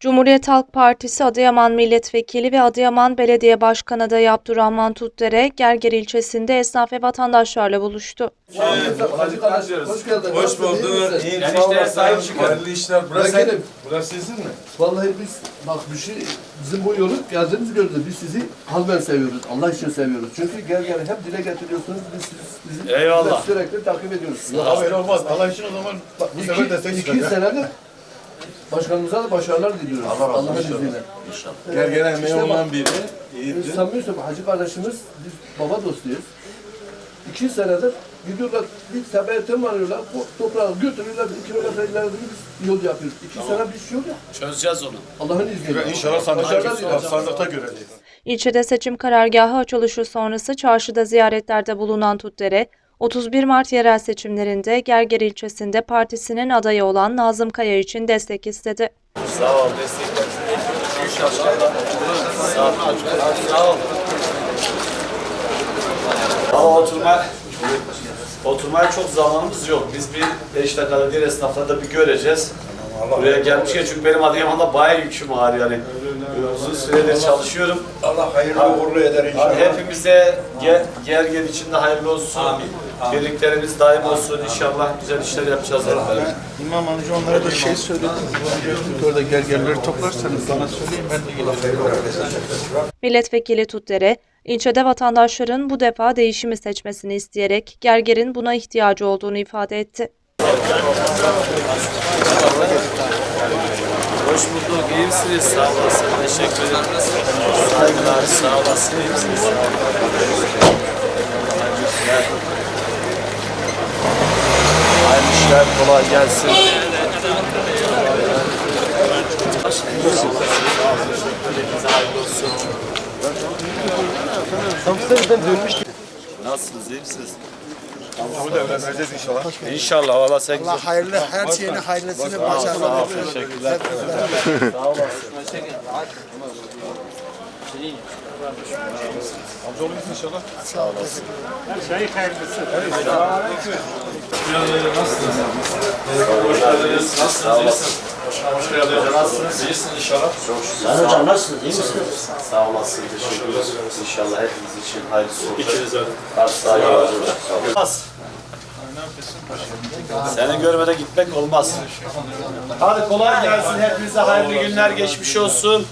Cumhuriyet Halk Partisi Adıyaman Milletvekili ve Adıyaman Belediye Başkanı adayı Abdurrahman Tutdere, Gerger ilçesinde esnaf ve vatandaşlarla buluştu. Kardeş, hoş geldin. Hoş iyi bulduk. Enişteye Enişte sahip çıkın. Hayırlı işler. Burası, gelin. burası sizin mi? Vallahi biz bak bir şey bizim bu yolu geldiğimiz gördü. Biz sizi halben seviyoruz. Allah için seviyoruz. Çünkü gel gel hep dile getiriyorsunuz. Biz siz, sizi Eyvallah. sürekli takip ediyoruz. Abi öyle olmaz. Allah için o zaman bak, bu sefer destek çıkar. iki senedir başkanımıza da başarılar diliyoruz. Allah razı olsun. Allah'ın izniyle. Gergene emeği İşte olan biri. Biz İyidir. söylüyorum. Hacı kardeşimiz biz baba dostuyuz. İki senedir gidiyorlar bir tepeye tırmanıyorlar. Bu toprağı götürüyorlar. Bir kilometre ileride biz yol yapıyoruz. İki sene biz yol yap. Çözeceğiz onu. Allah'ın izniyle. İnşallah sandıkta, Başarılar diliyoruz. sandıkta göreceğiz. İlçede seçim karargahı açılışı sonrası çarşıda ziyaretlerde bulunan Tutdere, 31 Mart yerel seçimlerinde Gerger ilçesinde partisinin adayı olan Nazım Kaya için destek istedi. Sağ ol destekler. Sağ ol. Sağ ol. Ama oturma oturmaya çok zamanımız yok. Biz bir 5 dakikada diğer esnaflarda bir göreceğiz. Buraya gelmişken çünkü benim Adıyaman'da bayağı yüküm ağır yani. Uzun süredir çalışıyorum. Allah hayırlı uğurlu eder inşallah. Hepimize ger, gergen içinde hayırlı olsun. Birliklerimiz daim olsun. İnşallah güzel işler yapacağız hep beraber. İmam amca onlara da şey söyledim. Orada gergerleri toplarsanız bana söyleyin ben de geleceğim. Milletvekili Tutdere, ilçede vatandaşların bu defa değişimi seçmesini isteyerek Gerger'in buna ihtiyacı olduğunu ifade etti. Hoş bulduk. İyi misiniz? Sağ olasın. Teşekkür ederim. Saygılar. Sağ olasın. İyi misiniz? Hayırlı işler. Kolay gelsin. Hepinize hayırlı olsun. Nasılsınız? İyi misiniz? Bu da öğreneceğiz inşallah. İnşallah. Valla sen. Allah hayırlı her şeyini hayırlısını Sağ başarılar. teşekkürler. Sağ olasın. Amca olursun inşallah. Hoş geldiniz. Nasılsınız? Hoş geldiniz. Nasılsınız? İyisiniz inşallah. Çok şükür. Sayın hocam nasılsınız? İyi misiniz? Sağ olasın. Teşekkür ederiz. İnşallah hepimiz için hayırlısı olur. İkiniz de. Sağ olun. Olmaz. Seni görmede gitmek olmaz. Hadi kolay gelsin. Hepinize hayırlı günler geçmiş olsun.